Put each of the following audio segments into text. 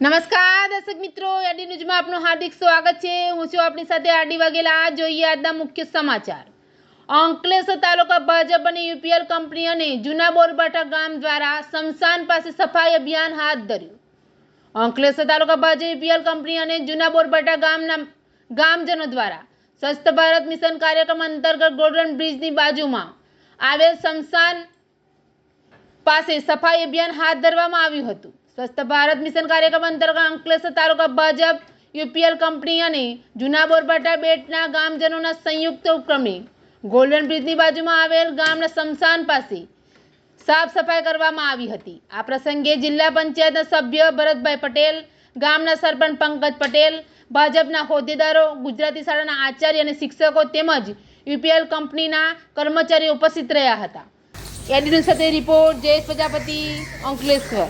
નમસ્કાર, દર્શક મિત્રો. આડી ન્યૂઝમાં આપનું હાર્દિક સ્વાગત છે. હું છું આપની સાથે આડી વાઘેલા. જોઈએ આજના મુખ્ય સમાચાર. અંકલેશ્વર તાલુકા ભાજપ અને યુપીએલ કંપની અને જૂના બોરબાટા ગામ દ્વારા શમશાન પાસે સફાઈ અભિયાન હાથ ધર્યું. અંકલેશ્વર તાલુકા ભાજપ, યુપીએલ કંપની અને જૂના બોરબાટા ગામના ગામજનો દ્વારા સ્વસ્થ ભારત મિશન કાર્યક્રમ અંતર્ગત ગોલ્ડન બ્રિજની બાજુમાં આવેલ શમશાન પાસે સફાઈ અભિયાન હાથ ધરવામાં આવ્યું હતું. સ્વસ્થ ભારત મિશન કાર્યક્રમ અંતર્ગત અંકલેશ્વર તાલુકા ભાજપ, યુપીએલ કંપની અને જૂના બોરપાટા બેટના ગામજનોના સંયુક્ત ઉપક્રમે ગોલ્ડન બ્રિજની બાજુમાં આવેલ ગામના સ્મશાન પાસે સાફ સફાઈ કરવામાં આવી હતી. આ પ્રસંગે જિલ્લા પંચાયતના સભ્ય ભરતભાઈ પટેલ, ગામના સરપંચ પંકજ પટેલ, ભાજપના હોદ્દેદારો, ગુજરાતી શાળાના આચાર્ય અને શિક્ષકો તેમજ યુપીએલ કંપનીના કર્મચારીઓ ઉપસ્થિત રહ્યા હતા. એડિટર સાથે રિપોર્ટ જયેશ પ્રજાપતિ અંકલેશ્વર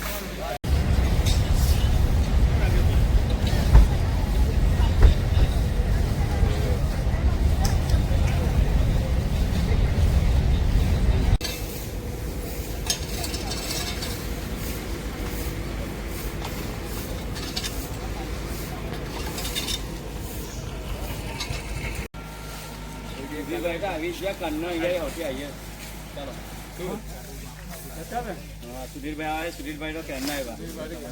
ભાઈ આવી છે કન્નો અહીંયા હોતી આવીએ ચાલો હા સુધીરભાઈ આવે સુધીરભાઈ તો કેરના આવ્યા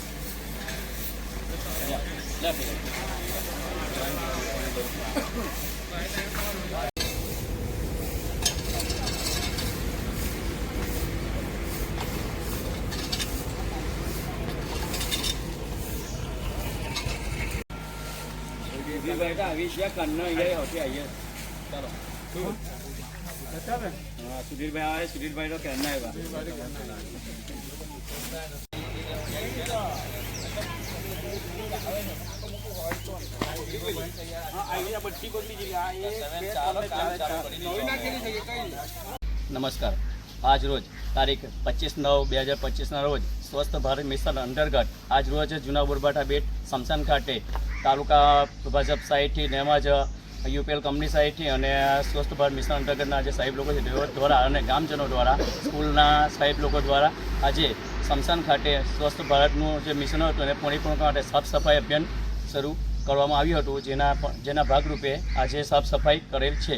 તો આવી છે કન્નો અહીંયા હોતી આવીએ ચાલો હા, સુધીરભાઈ આવે સુધીરભાઈ તો કેરના આવ્યા? નમસ્કાર. આજ રોજ તારીખ પચીસ નવ બે હજાર પચીસના રોજ સ્વસ્થ ભારત મિશન અંતર્ગત આજ રોજ જૂના બોરબાટા બેટ સમસાન ખાતે તાલુકા ભાજપ સાઈડથી તેમજ યુપીએલ કંપની સાહેબથી અને સ્વસ્થ ભારત મિશન અંતર્ગતના જે સાહેબ લોકો છે દ્વારા અને ગામજનો દ્વારા, સ્કૂલના સાહેબ લોકો દ્વારા આજે સમસાન ખાતે સ્વસ્થ ભારતનું જે મિશન હતું એને કરવા માટે સાફ સફાઈ અભિયાન શરૂ કરવામાં આવ્યું હતું જેના જેના ભાગરૂપે આજે સાફ સફાઈ કરેલ છે.